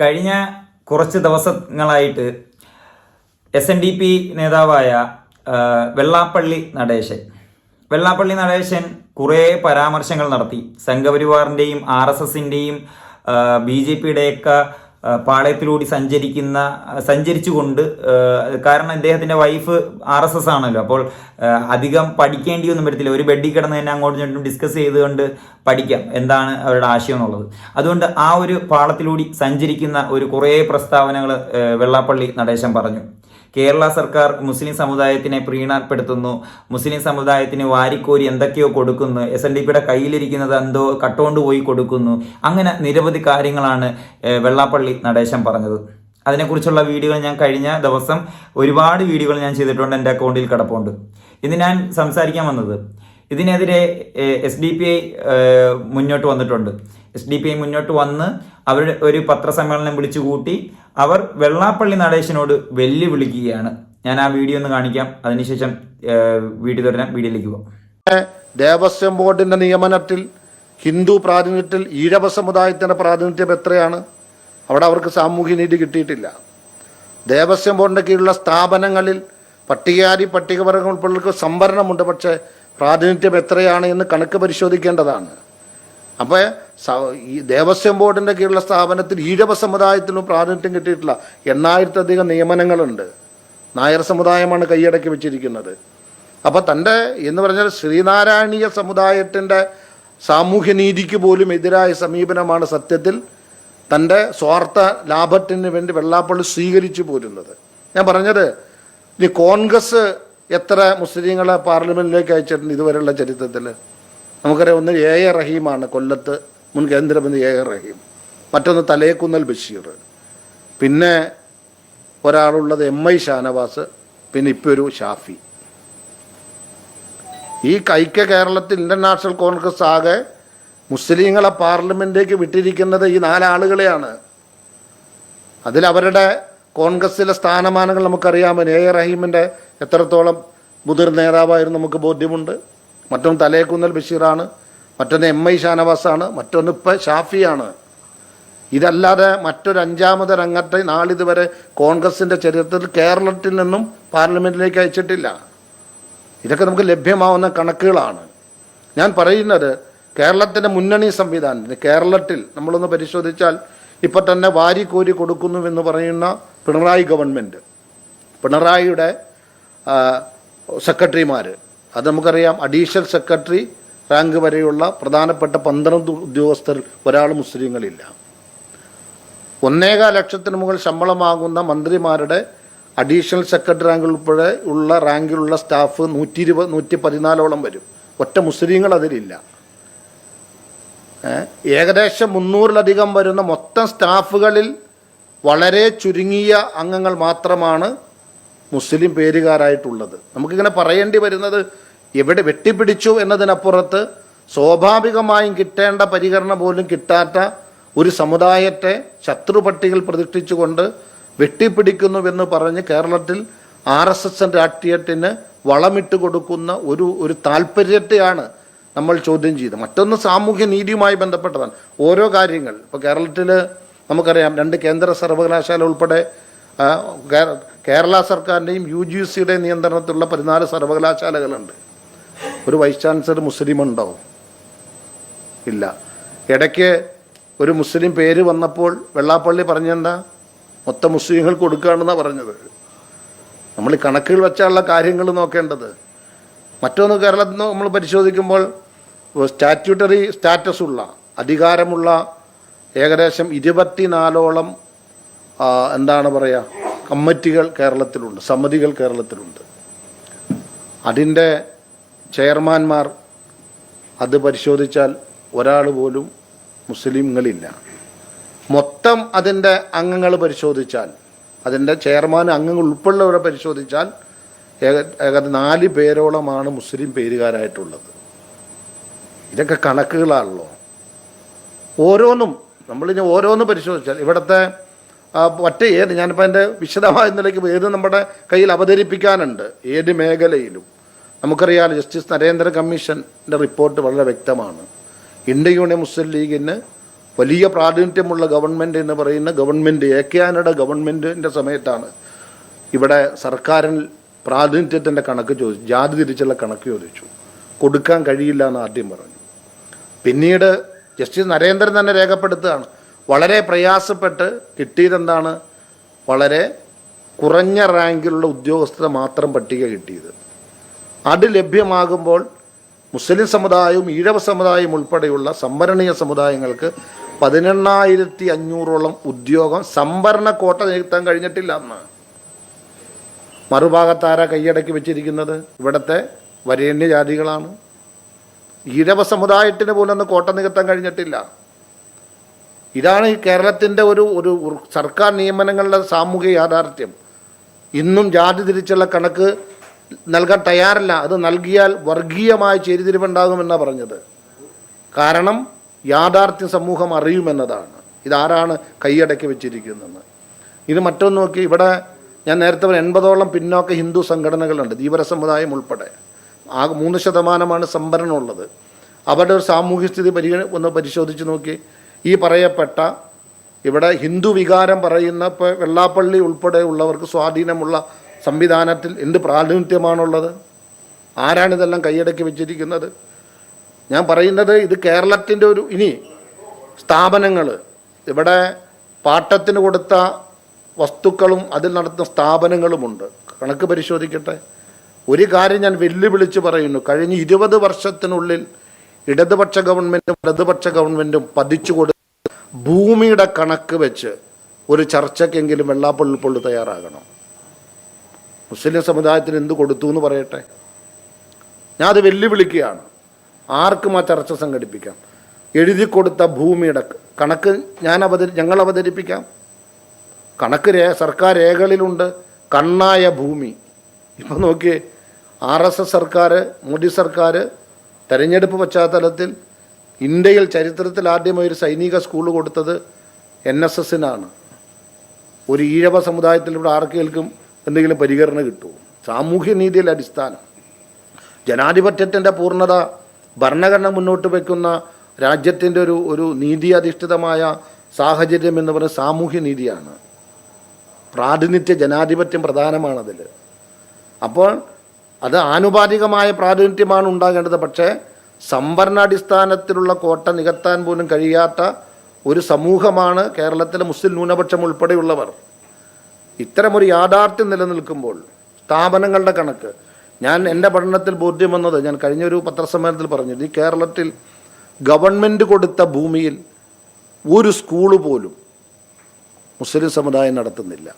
കഴിഞ്ഞ കുറച്ച് ദിവസങ്ങളായിട്ട് എസ് എൻ ഡി പി നേതാവായ വെള്ളാപ്പള്ളി നടേശൻ. വെള്ളാപ്പള്ളി നടേശൻ കുറേ പരാമർശങ്ങൾ നടത്തി. സംഘപരിവാറിന്റെയും ആർ എസ് എസിന്റെയും ബി ജെ പിയുടെയൊക്കെ പാളയത്തിലൂടെ സഞ്ചരിക്കുന്ന സഞ്ചരിച്ചുകൊണ്ട് കാരണം ഇദ്ദേഹത്തിന്റെ വൈഫ് ആർ എസ് എസ് ആണല്ലോ. അപ്പോൾ അധികം അധികം പഠിക്കേണ്ടിയൊന്നും വരത്തില്ല. ഒരു ബെഡിൽ കിടന്ന് തന്നെ അങ്ങോട്ടും ഇങ്ങോട്ടും ഡിസ്കസ് ചെയ്തുകൊണ്ട് പഠിക്കാം. എന്താണ് അവരുടെ ആശയം എന്നുള്ളത്. അതുകൊണ്ട് ആ ഒരു പാളത്തിലൂടി സഞ്ചരിക്കുന്ന ഒരു കുറേ പ്രസ്താവനകൾ വെള്ളാപ്പള്ളി നടേശൻ പറഞ്ഞു. കേരള സർക്കാർ മുസ്ലിം സമുദായത്തിനെ പ്രീണപ്പെടുത്തുന്നു. മുസ്ലിം സമുദായത്തിന് വാരിക്കോരി എന്തൊക്കെയോ കൊടുക്കുന്നു. എസ് എൻ ഡി പിയുടെ കയ്യിലിരിക്കുന്നത് എന്തോ കട്ടുകൊണ്ട് പോയി കൊടുക്കുന്നു. അങ്ങനെ നിരവധി കാര്യങ്ങളാണ് വെള്ളാപ്പള്ളി നടേശൻ പറഞ്ഞത്. അതിനെക്കുറിച്ചുള്ള വീഡിയോ ഞാൻ കഴിഞ്ഞ ദിവസം ഒരുപാട് വീഡിയോകൾ ഞാൻ ചെയ്തിട്ടുണ്ട് എന്റെ അക്കൗണ്ടിൽ കിടപ്പുണ്ട്. ഇന്ന് ഞാൻ സംസാരിക്കാൻ വന്നത്. ഇതിനെതിരെ എസ് ഡി പി ഐ മുന്നോട്ട് വന്നിട്ടുണ്ട്. എസ് ഡി പി ഐ മുന്നോട്ട് വന്ന് അവരുടെ ഒരു പത്രസമ്മേളനം വിളിച്ചു കൂട്ടി. അവർ വെള്ളാപ്പള്ളി നടേശനോട് വെല്ലുവിളിക്കുകയാണ്. ഞാൻ ആ വീഡിയോ ഒന്ന് കാണിക്കാം. അതിനുശേഷം വീഡിയോ തുടരാം. വീഡിയോയിലേക്ക് പോകാം ദേവസ്വം ബോർഡിന്റെ നിയമനത്തിൽ ഹിന്ദു പ്രാതിനിധ്യത്തിൽ ഈഴവ സമുദായത്തിന്റെ പ്രാതിനിധ്യം എത്രയാണ്? അവിടെ അവർക്ക് സാമൂഹ്യ നീതി കിട്ടിയിട്ടില്ല. ദേവസ്വം ബോർഡിന്റെ കീഴിലുള്ള സ്ഥാപനങ്ങളിൽ പട്ടികജാതി പട്ടികവർഗ ഉൾപ്പെടെയുള്ള സംവരണമുണ്ട്. പക്ഷേ പ്രാതിനിധ്യം എത്രയാണ് എന്ന് കണക്ക് പരിശോധിക്കേണ്ടതാണ്. അപ്പോൾ ഈ ദേവസ്വം ബോർഡിന്റെ കീഴിലുള്ള സ്ഥാപനത്തിൽ ഈഴവ സമുദായത്തിനും പ്രാതിനിധ്യം കിട്ടിയിട്ടില്ല. എണ്ണായിരത്തധികം നിയമനങ്ങളുണ്ട്. നായർ സമുദായമാണ് കൈയടക്കി വെച്ചിരിക്കുന്നത്. അപ്പോൾ തന്റെ എന്ന് പറഞ്ഞാൽ ശ്രീനാരായണീയ സമുദായത്തിന്റെ സാമൂഹ്യനീതിക്ക് പോലും എതിരായ സമീപനമാണ് സത്യത്തിൽ തന്റെ സ്വാർത്ഥ ലാഭത്തിന് വേണ്ടി വെള്ളാപ്പള്ളി സ്വീകരിച്ചു പോരുന്നത്. ഞാൻ പറഞ്ഞത് ഇനി കോൺഗ്രസ് എത്ര മുസ്ലിങ്ങളെ പാർലമെന്റിലേക്ക് അയച്ചിട്ടുണ്ട് ഇതുവരെയുള്ള ചരിത്രത്തിൽ നമുക്കറിയാം ഒന്ന് എ എ റഹീമാണ് കൊല്ലത്ത് മുൻ കേന്ദ്രമന്ത്രി എ എ റഹീം. മറ്റൊന്ന് തലേക്കുന്നൽ ബഷീർ. പിന്നെ ഒരാളുള്ളത് എം ഐ ഷാനവാസ് പിന്നെ ഇപ്പോൾ ഒരു ഷാഫി. ഈ കൈക്ക കേരളത്തിൽ ഇന്റർനാഷണൽ കോൺഗ്രസ് ആകെ മുസ്ലിങ്ങളെ പാർലമെന്റിലേക്ക് വിട്ടിരിക്കുന്നത് ഈ നാലാളുകളെയാണ്. അതിലവരുടെ കോൺഗ്രസിലെ സ്ഥാനമാനങ്ങൾ നമുക്കറിയാമോ എ റഹീമിന്റെ എത്രത്തോളം മുതിർന്ന നേതാവായിരുന്നു നമുക്ക് ബോധ്യമുണ്ട്. മറ്റൊന്ന് തലേക്കുന്നൽ ബഷീറാണ് മറ്റൊന്ന് എം ഐ ഷാനവാസാണ് മറ്റൊന്ന് ഇപ്പം ഷാഫിയാണ്. ഇതല്ലാതെ മറ്റൊരു അഞ്ചാമത് രംഗത്തെ നാളിതുവരെ കോൺഗ്രസിന്റെ ചരിത്രത്തിൽ കേരളത്തിൽ നിന്നും പാർലമെന്റിലേക്ക് അയച്ചിട്ടില്ല. ഇതൊക്കെ നമുക്ക് ലഭ്യമാവുന്ന കണക്കുകളാണ്. ഞാൻ പറയുന്നത് കേരളത്തിന്റെ മുന്നണി സംവിധാനത്തിന് കേരളത്തിൽ നമ്മളൊന്ന് പരിശോധിച്ചാൽ ഇപ്പം തന്നെ വാരിക്കോരി കൊടുക്കുന്നുവെന്ന് പറയുന്ന പിണറായി ഗവൺമെന്റ് പിണറായിയുടെ സെക്രട്ടറിമാർ അത് നമുക്കറിയാം. അഡീഷണൽ സെക്രട്ടറി റാങ്ക് വരെയുള്ള പ്രധാനപ്പെട്ട പന്ത്രണ്ട് ഉദ്യോഗസ്ഥർ ഒരാൾ മുസ്ലിങ്ങളില്ല. ഒന്നേകാൽ ലക്ഷത്തിന് മുകളിൽ ശമ്പളമാകുന്ന മന്ത്രിമാരുടെ അഡീഷണൽ സെക്രട്ടറി റാങ്ക് ഉൾപ്പെടെ ഉള്ള റാങ്കിലുള്ള സ്റ്റാഫ് നൂറ്റി ഇരുപത് നൂറ്റി പതിനാലോളം വരും. ഒറ്റ മുസ്ലിങ്ങൾ അതിലില്ല. ഏകദേശം മുന്നൂറിലധികം വരുന്ന മൊത്തം സ്റ്റാഫുകളിൽ വളരെ ചുരുങ്ങിയ അംഗങ്ങൾ മാത്രമാണ് മുസ്ലിം പേരുകാരായിട്ടുള്ളത്. നമുക്കിങ്ങനെ പറയേണ്ടി വരുന്നത് എവിടെ വെട്ടിപ്പിടിച്ചു എന്നതിനപ്പുറത്ത് സ്വാഭാവികമായും കിട്ടേണ്ട പരിഗണന പോലും കിട്ടാത്ത ഒരു സമുദായത്തെ ശത്രുപട്ടികൾ പ്രതിഷ്ഠിച്ചുകൊണ്ട് വെട്ടിപ്പിടിക്കുന്നുവെന്ന് പറഞ്ഞ് കേരളത്തിൽ ആർ എസ് എസ് രാഷ്ട്രീയത്തിന് വളമിട്ട് കൊടുക്കുന്ന ഒരു ഒരു താല്പര്യത്തെയാണ് നമ്മൾ ചോദ്യം ചെയ്തത്. മറ്റൊന്ന് സാമൂഹ്യ നീതിയുമായി ബന്ധപ്പെട്ടതാണ്. ഓരോ കാര്യങ്ങൾ. ഇപ്പോൾ കേരളത്തിൽ നമുക്കറിയാം രണ്ട് കേന്ദ്ര സർവകലാശാല ഉൾപ്പെടെ കേരള സർക്കാരിന്റെയും യു ജി സിയുടെയും നിയന്ത്രണത്തിലുള്ള പതിനാല് സർവകലാശാലകളുണ്ട്. ഒരു വൈസ് ചാൻസലർ മുസ്ലിം ഉണ്ടോ ഇല്ല. ഇടയ്ക്ക് ഒരു മുസ്ലിം പേര് വന്നപ്പോൾ വെള്ളാപ്പള്ളി പറഞ്ഞെന്താ? മൊത്തം മുസ്ലിങ്ങൾ കൊടുക്കുകയാണെന്നാണ് പറഞ്ഞത്. നമ്മൾ കണക്കുകൾ വെച്ചാലുള്ള കാര്യങ്ങൾ നോക്കേണ്ടത്. മറ്റൊന്ന് കേരളത്തിൽ നമ്മൾ പരിശോധിക്കുമ്പോൾ സ്റ്റാറ്റ്യൂട്ടറി സ്റ്റാറ്റസ് ഉള്ള അധികാരമുള്ള ഏകദേശം ഇരുപത്തിനാലോളം എന്താണ് പറയുക കമ്മിറ്റികൾ കേരളത്തിലുണ്ട് സമിതികൾ കേരളത്തിലുണ്ട്. അതിന്റെ ചെയർമാൻമാർ അത് പരിശോധിച്ചാൽ ഒരാൾ പോലും മുസ്ലിങ്ങളില്ല. മൊത്തം അതിന്റെ അംഗങ്ങൾ പരിശോധിച്ചാൽ അതിന്റെ ചെയർമാൻ അംഗങ്ങൾ ഉൾപ്പെടെയുള്ളവരെ പരിശോധിച്ചാൽ ഏകദേശം ഏക നാല് പേരോളമാണ് മുസ്ലിം പേരുകാരായിട്ടുള്ളത്. ഇതൊക്കെ കണക്കുകളാണല്ലോ. ഓരോന്നും നമ്മളിനി ഓരോന്ന് പരിശോധിച്ചാൽ ഇവിടുത്തെ മറ്റ് ഏത് ഞാനിപ്പോൾ അതിന്റെ വിശദമായ നിലയ്ക്ക് ഏത് നമ്മുടെ കയ്യിൽ അവതരിപ്പിക്കാനുണ്ട്? ഏത് മേഖലയിലും. നമുക്കറിയാം ജസ്റ്റിസ് നരേന്ദ്ര കമ്മീഷന്റെ റിപ്പോർട്ട് വളരെ വ്യക്തമാണ്. ഇന്ത്യ യൂണിയൻ മുസ്ലിം ലീഗിന് വലിയ പ്രാതിനിധ്യമുള്ള ഗവൺമെന്റ് എന്ന് പറയുന്ന ഗവൺമെന്റ് എ കെ ഗവൺമെന്റിന്റെ സമയത്താണ് ഇവിടെ സർക്കാരിൽ പ്രാതിനിധ്യത്തിന്റെ കണക്ക് ചോദിച്ചു ജാതി തിരിച്ചുള്ള കണക്ക് ചോദിച്ചു. കൊടുക്കാൻ കഴിയില്ല എന്ന് ആദ്യം പറഞ്ഞു. പിന്നീട് ജസ്റ്റിസ് നരേന്ദ്രൻ തന്നെ രേഖപ്പെടുത്തുകയാണ്. വളരെ പ്രയാസപ്പെട്ട് കിട്ടിയതെന്താണ്? വളരെ കുറഞ്ഞ റാങ്കിലുള്ള ഉദ്യോഗസ്ഥരെ മാത്രം പട്ടിക കിട്ടിയത്. അത് ലഭ്യമാകുമ്പോൾ മുസ്ലിം സമുദായവും ഈഴവ സമുദായവും ഉൾപ്പെടെയുള്ള സംവരണീയ സമുദായങ്ങൾക്ക് പതിനെണ്ണായിരത്തി അഞ്ഞൂറോളം ഉദ്യോഗം സംവരണ കോട്ട നികത്താൻ കഴിഞ്ഞിട്ടില്ല എന്ന് മറുഭാഗത്താര കൈയടക്കി വെച്ചിരിക്കുന്നത്? ഇവിടുത്തെ വരേണ്യ ജാതികളാണ് ഈഴവ സമുദായത്തിന് പോലും കോട്ട നികത്താൻ കഴിഞ്ഞിട്ടില്ല. ഇതാണ് ഈ കേരളത്തിന്റെ ഒരു ഒരു സർക്കാർ നിയമനങ്ങളുടെ സാമൂഹിക യാഥാർത്ഥ്യം. ഇന്നും ജാതി തിരിച്ചുള്ള കണക്ക് നൽകാൻ തയ്യാറല്ല. അത് നൽകിയാൽ വർഗീയമായ ചേരിതിരിവുണ്ടാകുമെന്നാണ് പറഞ്ഞത്. കാരണം യാഥാർത്ഥ്യ സമൂഹം അറിയുമെന്നതാണ്. ഇതാരാണ് കൈയടക്കി വെച്ചിരിക്കുന്നത്? ഇത് മറ്റൊന്ന് നോക്കി. ഇവിടെ ഞാൻ നേരത്തെ പറഞ്ഞ എൺപതോളം പിന്നോക്ക ഹിന്ദു സംഘടനകളുണ്ട്. ധീവര സമുദായം ഉൾപ്പെടെ. ആ മൂന്ന് ശതമാനമാണ് സംവരണം ഉള്ളത് അവരുടെ ഒരു സാമൂഹ്യ സ്ഥിതി പരിഗണ ഒന്ന് പരിശോധിച്ച് നോക്കി. ഈ പറയപ്പെട്ട ഇവിടെ ഹിന്ദു വികാരം പറയുന്ന ഇപ്പോൾ വെള്ളാപ്പള്ളി ഉൾപ്പെടെ ഉള്ളവർക്ക് സ്വാധീനമുള്ള സംവിധാനത്തിൽ എന്ത് പ്രാതിനിധ്യമാണുള്ളത്? ആരാണിതെല്ലാം കൈയടക്കി വെച്ചിരിക്കുന്നത്? ഞാൻ പറയുന്നത് ഇത് കേരളത്തിന്റെ ഒരു ഇനി സ്ഥാപനങ്ങൾ ഇവിടെ പാട്ടത്തിന് കൊടുത്ത വസ്തുക്കളും അതിൽ നടത്തുന്ന സ്ഥാപനങ്ങളുമുണ്ട്. കണക്ക് പരിശോധിക്കട്ടെ. ഒരു കാര്യം ഞാൻ വെല്ലുവിളിച്ച് പറയുന്നു. കഴിഞ്ഞ ഇരുപത് വർഷത്തിനുള്ളിൽ ഇടതുപക്ഷ ഗവൺമെന്റും ഇടതുപക്ഷ ഗവൺമെന്റും പതിച്ചു കൊടുത്ത് ഭൂമിയുടെ കണക്ക് വെച്ച് ഒരു ചർച്ചയ്ക്കെങ്കിലും വെള്ളാപ്പള്ളി പൊള്ളി തയ്യാറാകണം? മുസ്ലിം സമുദായത്തിന് എന്ത് കൊടുത്തു എന്ന് പറയട്ടെ? ഞാൻ അത് വെല്ലുവിളിക്കുകയാണ്. ആർക്കും ആ ചർച്ച സംഘടിപ്പിക്കാം. എഴുതി കൊടുത്ത ഭൂമിയുടെ കണക്ക് ഞാൻ അവതരി ഞങ്ങൾ അവതരിപ്പിക്കാം. കണക്ക് രേ സർക്കാർ രേഖകളിലുണ്ട്. കണ്ണായ ഭൂമി. ഇപ്പം നോക്കിയേ ആർ എസ് എസ് സർക്കാർ മോദി സർക്കാർ തെരഞ്ഞെടുപ്പ് പശ്ചാത്തലത്തിൽ ഇന്ത്യയിൽ ചരിത്രത്തിൽ ആദ്യമായി ഒരു സൈനിക സ്കൂൾ കൊടുത്തത് എൻ എസ് എസിനാണ്. ഒരു ഈഴവ സമുദായത്തിലൂടെ ആർക്കേൽക്കും എന്തെങ്കിലും പരിഹരണം കിട്ടുമോ? സാമൂഹ്യ നീതിയുടെ അടിസ്ഥാനം. ജനാധിപത്യത്തിന്റെ പൂർണത ഭരണഘടന മുന്നോട്ട് വയ്ക്കുന്ന രാജ്യത്തിന്റെ ഒരു ഒരു നീതി അധിഷ്ഠിതമായ സാഹചര്യം എന്ന് പറയുന്നത് സാമൂഹ്യനീതിയാണ് പ്രാതിനിധ്യ ജനാധിപത്യം പ്രധാനമാണതിൽ അപ്പോൾ അത് ആനുപാതികമായ പ്രാതിനിധ്യമാണ് ഉണ്ടാകേണ്ടത്. പക്ഷേ സംവരണാടിസ്ഥാനത്തിലുള്ള കോട്ട നികത്താൻ പോലും കഴിയാത്ത ഒരു സമൂഹമാണ് കേരളത്തിലെ മുസ്ലിം ന്യൂനപക്ഷം ഉൾപ്പെടെയുള്ളവർ. ഇത്തരമൊരു യാഥാർത്ഥ്യം നിലനിൽക്കുമ്പോൾ സ്ഥാപനങ്ങളുടെ കണക്ക്. ഞാൻ എന്റെ പഠനത്തിൽ ബോധ്യം വന്നത് ഞാൻ കഴിഞ്ഞൊരു പത്രസമ്മേളനത്തിൽ പറഞ്ഞു ഈ കേരളത്തിൽ ഗവൺമെന്റ് കൊടുത്ത ഭൂമിയിൽ ഒരു സ്കൂൾ പോലും മുസ്ലിം സമുദായം നടത്തുന്നില്ല.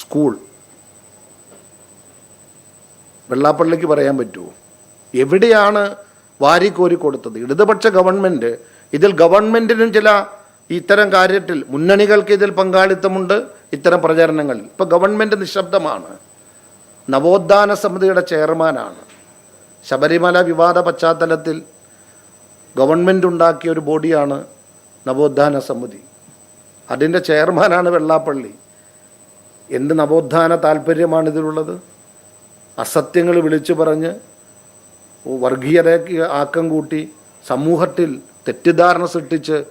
സ്കൂൾ വെള്ളാപ്പള്ളിക്ക് പറയാൻ പറ്റുമോ? എവിടെയാണ് വാരിക്കോരി കൊടുത്തത്? ഇടതുപക്ഷ ഗവൺമെന്റ് ഇതിൽ ഗവൺമെന്റിനും ചില ഇത്തരം കാര്യത്തിൽ മുന്നണികൾക്ക് ഇതിൽ പങ്കാളിത്തമുണ്ട് ഇത്തരം പ്രചരണങ്ങളിൽ. ഇപ്പോൾ ഗവൺമെന്റ് നിശബ്ദമാണ്. നവോത്ഥാന സമിതിയുടെ ചെയർമാനാണ്. ശബരിമല വിവാദ പശ്ചാത്തലത്തിൽ ഗവൺമെന്റ് ഉണ്ടാക്കിയ ഒരു ബോഡിയാണ് നവോത്ഥാന സമിതി. അതിന്റെ ചെയർമാനാണ് വെള്ളാപ്പള്ളി. എന്ത് നവോത്ഥാന താല്പര്യമാണ് ഇതിലുള്ളത്? അസത്യങ്ങൾ വിളിച്ചു പറഞ്ഞ് വർഗീയതയ്ക്ക് ആക്കം കൂട്ടി സമൂഹത്തിൽ തെറ്റിദ്ധാരണ സൃഷ്ടിച്ച്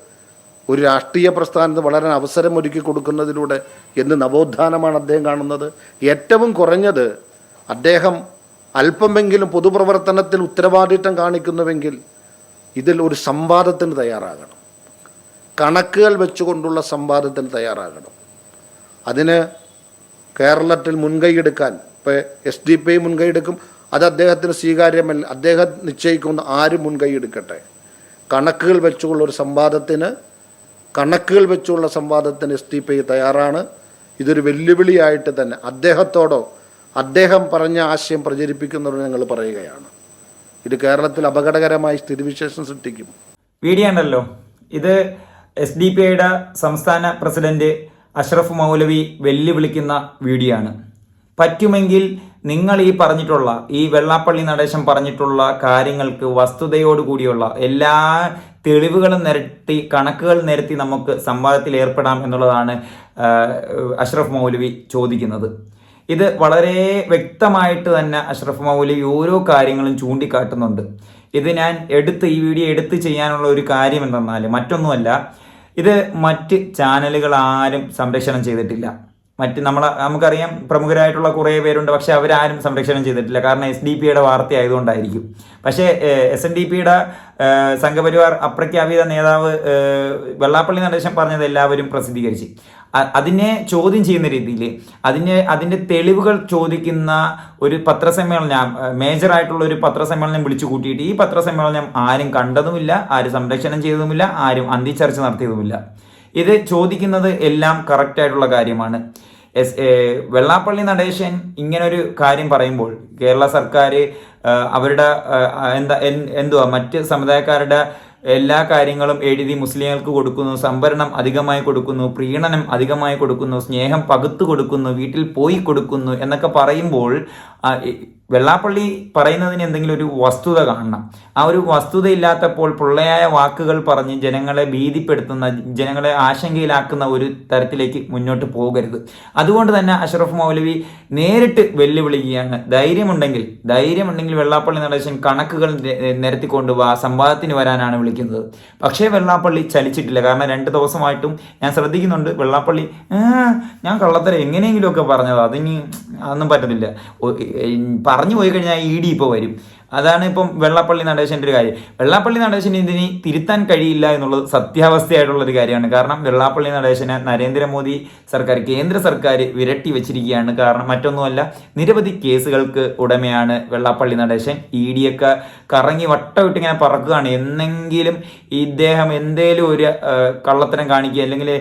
ഒരു രാഷ്ട്രീയ പ്രസ്ഥാനത്ത് വളരാൻ അവസരം ഒരുക്കി കൊടുക്കുന്നതിലൂടെ എന്ന് നവോത്ഥാനമാണ് അദ്ദേഹം കാണുന്നത്? ഏറ്റവും കുറഞ്ഞത് അദ്ദേഹം അല്പമെങ്കിലും പൊതുപ്രവർത്തനത്തിൽ ഉത്തരവാദിത്തം കാണിക്കുന്നുവെങ്കിൽ ഇതിൽ ഒരു സംവാദത്തിന് തയ്യാറാകണം. കണക്കുകൾ വെച്ചുകൊണ്ടുള്ള സംവാദത്തിന് തയ്യാറാകണം. അതിന് കേരളത്തിൽ മുൻകൈയെടുക്കാൻ ഇപ്പോൾ എസ് ഡി പി മുൻകൈയെടുക്കും അത് അദ്ദേഹത്തിന് സ്വീകാര്യമല്ല അദ്ദേഹം നിശ്ചയിക്കുന്ന ആരും മുൻകൈയെടുക്കട്ടെ. കണക്കുകൾ വെച്ചുള്ള ഒരു സംവാദത്തിന് കണക്കുകൾ വെച്ചുള്ള സംവാദത്തിന് എസ് ഡി പി തയ്യാറാണ്. ഇതൊരു വെല്ലുവിളിയായിട്ട് തന്നെ അദ്ദേഹത്തോടോ അദ്ദേഹം പറഞ്ഞ ആശയം പ്രചരിപ്പിക്കുന്നവരോട് ഞങ്ങൾ പറയുകയാണ്. ഇത് കേരളത്തിൽ അപകടകരമായി സ്ഥിതിവിശേഷം സൃഷ്ടിക്കും. വീഡിയോ ഉണ്ടല്ലോ. ഇത് എസ് ഡി പി ഐയുടെ സംസ്ഥാന പ്രസിഡന്റ് അഷ്റഫ് മൗലവി വെല്ലുവിളിക്കുന്ന വീഡിയോ ആണ് പറ്റുമെങ്കിൽ നിങ്ങൾ ഈ പറഞ്ഞിട്ടുള്ള ഈ വെള്ളാപ്പള്ളി നടേശൻ പറഞ്ഞിട്ടുള്ള കാര്യങ്ങൾക്ക് വസ്തുതയോടുകൂടിയുള്ള എല്ലാ തെളിവുകളും നിരത്തി കണക്കുകൾ നിരത്തി നമുക്ക് സംവാദത്തിൽ ഏർപ്പെടാം എന്നുള്ളതാണ് അഷ്റഫ് മൗലവി ചോദിക്കുന്നത്. ഇത് വളരെ വ്യക്തമായിട്ട് തന്നെ അഷ്റഫ് മൗലവി ഓരോ കാര്യങ്ങളും ചൂണ്ടിക്കാട്ടുന്നുണ്ട്. ഇത് ഞാൻ എടുത്ത് ഈ വീഡിയോ എടുത്ത് ചെയ്യാനുള്ള ഒരു കാര്യം എന്തെന്നാൽ മറ്റൊന്നുമല്ല ഇത് മറ്റ് ചാനലുകൾ ആരും സംരക്ഷണം ചെയ്തിട്ടില്ല. മറ്റ് നമ്മളെ നമുക്കറിയാം പ്രമുഖരായിട്ടുള്ള കുറേ പേരുണ്ട് പക്ഷേ അവരാരും സംരക്ഷണം ചെയ്തിട്ടില്ല. കാരണം എസ് ഡി പിയുടെ വാർത്ത ആയതുകൊണ്ടായിരിക്കും പക്ഷേ എസ് എൻ ഡി പിയുടെ സംഘപരിവാർ അപ്രഖ്യാപിത നേതാവ് വെള്ളാപ്പള്ളി നടേശൻ പറഞ്ഞത് എല്ലാവരും പ്രസിദ്ധീകരിച്ച്. അതിനെ ചോദ്യം ചെയ്യുന്ന രീതിയിൽ അതിനെ അതിന്റെ തെളിവുകൾ ചോദിക്കുന്ന ഒരു പത്രസമ്മേളനം മേജറായിട്ടുള്ള ഒരു പത്രസമ്മേളനം വിളിച്ചു കൂട്ടിയിട്ട് ഈ പത്രസമ്മേളനം ആരും കണ്ടതുമില്ല ആരും സംരക്ഷണം ചെയ്തതുമില്ല ആരും അന്തിച്ചർച്ച നടത്തിയതുമില്ല. ഇത് ചോദിക്കുന്നത് എല്ലാം കറക്റ്റ് ആയിട്ടുള്ള കാര്യമാണ്. എസ് വെള്ളാപ്പള്ളി നടേശൻ ഇങ്ങനൊരു കാര്യം പറയുമ്പോൾ കേരള സർക്കാർ അവരുടെ എന്താ എന്തുവാ മറ്റ് സമുദായക്കാരുടെ എല്ലാ കാര്യങ്ങളും എഴുതി മുസ്ലിങ്ങൾക്ക് കൊടുക്കുന്നു സംവരണം അധികമായി കൊടുക്കുന്നു പ്രീണനം അധികമായി കൊടുക്കുന്നു സ്നേഹം പകുത്തു കൊടുക്കുന്നു വീട്ടിൽ പോയി കൊടുക്കുന്നു എന്നൊക്കെ പറയുമ്പോൾ വെള്ളാപ്പള്ളി പറയുന്നതിന് എന്തെങ്കിലും ഒരു വസ്തുത കാണണം. ആ ഒരു വസ്തുത ഇല്ലാത്തപ്പോൾ പൊള്ളയായ വാക്കുകൾ പറഞ്ഞ് ജനങ്ങളെ ഭീതിപ്പെടുത്തുന്ന ജനങ്ങളെ ആശങ്കയിലാക്കുന്ന ഒരു തരത്തിലേക്ക് മുന്നോട്ട് പോകരുത്. അതുകൊണ്ട് തന്നെ അഷറഫ് മൗലവി നേരിട്ട് വെല്ലുവിളിക്കുകയാണ്. ധൈര്യമുണ്ടെങ്കിൽ ധൈര്യമുണ്ടെങ്കിൽ വെള്ളാപ്പള്ളി നടേശൻ കണക്കുകൾ നിരത്തിക്കൊണ്ട് വാ സംവാദത്തിന് വരാനാണ് വിളിക്കുന്നത്. പക്ഷേ വെള്ളാപ്പള്ളി ചലിച്ചിട്ടില്ല. കാരണം രണ്ട് ദിവസമായിട്ടും ഞാൻ ശ്രദ്ധിക്കുന്നുണ്ട്. വെള്ളാപ്പള്ളി "ആ, ഞാൻ കള്ളത്തരം എങ്ങനെയെങ്കിലുമൊക്കെ പറഞ്ഞത്. അതിന് അതൊന്നും പറ്റത്തില്ല. പറഞ്ഞു പോയി കഴിഞ്ഞാൽ ഇ ഡി ഇപ്പോൾ വരും. അതാണ് ഇപ്പം വെള്ളാപ്പള്ളി നടേശന്റെ ഒരു കാര്യം. വെള്ളാപ്പള്ളി നടേശന് ഇതിന് തിരുത്താൻ കഴിയില്ല എന്നുള്ളത് സത്യാവസ്ഥയായിട്ടുള്ള ഒരു കാര്യമാണ്. കാരണം വെള്ളാപ്പള്ളി നടേശന് നരേന്ദ്രമോദി സർക്കാർ കേന്ദ്ര സർക്കാർ വിരട്ടി വെച്ചിരിക്കുകയാണ്. കാരണം മറ്റൊന്നുമല്ല നിരവധി കേസുകൾക്ക് ഉടമയാണ് വെള്ളാപ്പള്ളി നടേശൻ. ഇ ഡിയൊക്കെ കറങ്ങി വട്ടമിട്ട് ഇങ്ങനെ പറക്കുകയാണ്. എന്നെങ്കിലും ഇദ്ദേഹം എന്തേലും ഒരു കള്ളത്തരം കാണിക്കുക അല്ലെങ്കിൽ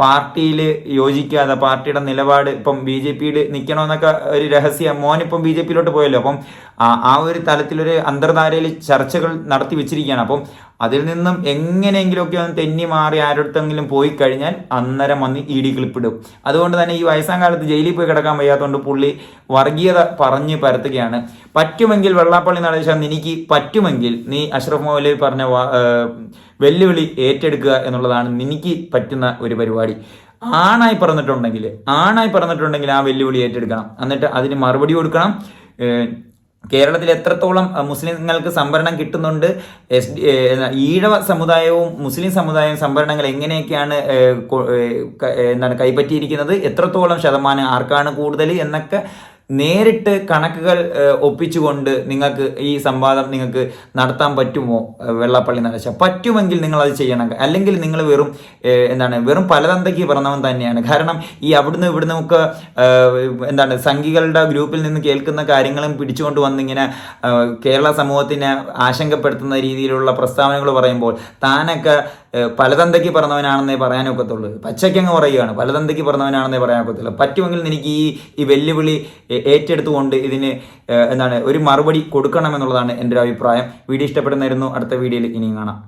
പാർട്ടിയിൽ യോജിക്കാതെ പാർട്ടിയുടെ നിലപാട് ഇപ്പം ബി ജെ പിയിൽ നിൽക്കണമെന്നൊക്കെ ഒരു രഹസ്യ മോനിപ്പം ബി ജെ പിയിലോട്ട് പോയല്ലോ. അപ്പം ആ- ഒരു തലത്തിലൊരു അന്തർധാരയിൽ ചർച്ചകൾ നടത്തി വെച്ചിരിക്കുകയാണ്. അപ്പം അതിൽ നിന്നും എങ്ങനെയെങ്കിലുമൊക്കെ ഒന്ന് തെന്നി മാറി ആരോടത്തെങ്കിലും പോയി കഴിഞ്ഞാൽ അന്നേരം വന്ന് ഇ ഡി ക്ലിപ്പിടും. അതുകൊണ്ട് തന്നെ ഈ വയസ്സാം കാലത്ത് ജയിലിൽ പോയി കിടക്കാൻ വയ്യാത്തതുകൊണ്ട് പുള്ളി വർഗീയത പറഞ്ഞ് പരത്തുകയാണ്. പറ്റുമെങ്കിൽ വെള്ളാപ്പള്ളി നടേശൻ എനിക്ക് പറ്റുമെങ്കിൽ നീ അഷ്റഫ് മൗലി പറഞ്ഞ വെല്ലുവിളി ഏറ്റെടുക്കുക എന്നുള്ളതാണ് എനിക്ക് പറ്റുന്ന ഒരു പരിപാടി. ആണായി പറഞ്ഞിട്ടുണ്ടെങ്കിൽ ആണായി പറഞ്ഞിട്ടുണ്ടെങ്കിൽ ആ വെല്ലുവിളി ഏറ്റെടുക്കണം. എന്നിട്ട് അതിന് മറുപടി കൊടുക്കണം. കേരളത്തിൽ എത്രത്തോളം മുസ്ലിങ്ങൾക്ക് സംവരണം കിട്ടുന്നുണ്ട് എസ് ഈഴവ സമുദായവും മുസ്ലിം സമുദായവും സംവരണങ്ങൾ എങ്ങനെയൊക്കെയാണ് എന്താണ് കൈപ്പറ്റിയിരിക്കുന്നത് എത്രത്തോളം ശതമാനം ആർക്കാണ് കൂടുതൽ എന്നൊക്കെ നേരിട്ട് കണക്കുകൾ ഒപ്പിച്ചുകൊണ്ട് നിങ്ങൾക്ക് ഈ സംവാദം നിങ്ങൾക്ക് നടത്താൻ പറ്റുമോ? വെള്ളപ്പള്ളി നടേശ. പറ്റുമെങ്കിൽ നിങ്ങൾ അത് ചെയ്യണം. അല്ലെങ്കിൽ നിങ്ങൾ വെറും എന്താണ് വെറും പലതന്തയ്ക്ക് പറഞ്ഞവൻ തന്നെയാണ്. കാരണം ഈ അവിടുന്ന് ഇവിടുന്ന് ഒക്കെ എന്താണ് സംഘികളുടെ ഗ്രൂപ്പിൽ നിന്ന് കേൾക്കുന്ന കാര്യങ്ങളും പിടിച്ചുകൊണ്ട് വന്നിങ്ങനെ കേരള സമൂഹത്തിനെ ആശങ്കപ്പെടുത്തുന്ന രീതിയിലുള്ള പ്രസ്താവനകൾ പറയുമ്പോൾ താനൊക്കെ പലതന്തയ്ക്ക് പറഞ്ഞവനാണെന്നേ പറയാനൊക്കത്തുള്ളൂ പച്ചയ്ക്കങ്ങ് പറയുകയാണ്. പലതന്തയ്ക്ക് പറഞ്ഞവനാണെന്നേ പറയാനൊക്കത്തുള്ളൂ പറ്റുമെങ്കിൽ എനിക്ക് ഈ ഈ വെല്ലുവിളി ഏറ്റെടുത്തുകൊണ്ട് ഇതിന് എന്താണ് ഒരു മറുപടി കൊടുക്കണമെന്നുള്ളതാണ് എന്റെ ഒരു അഭിപ്രായം. വീഡിയോ ഇഷ്ടപ്പെടുന്നായിരുന്നു അടുത്ത വീഡിയോയിൽ ഇനിയും കാണാം.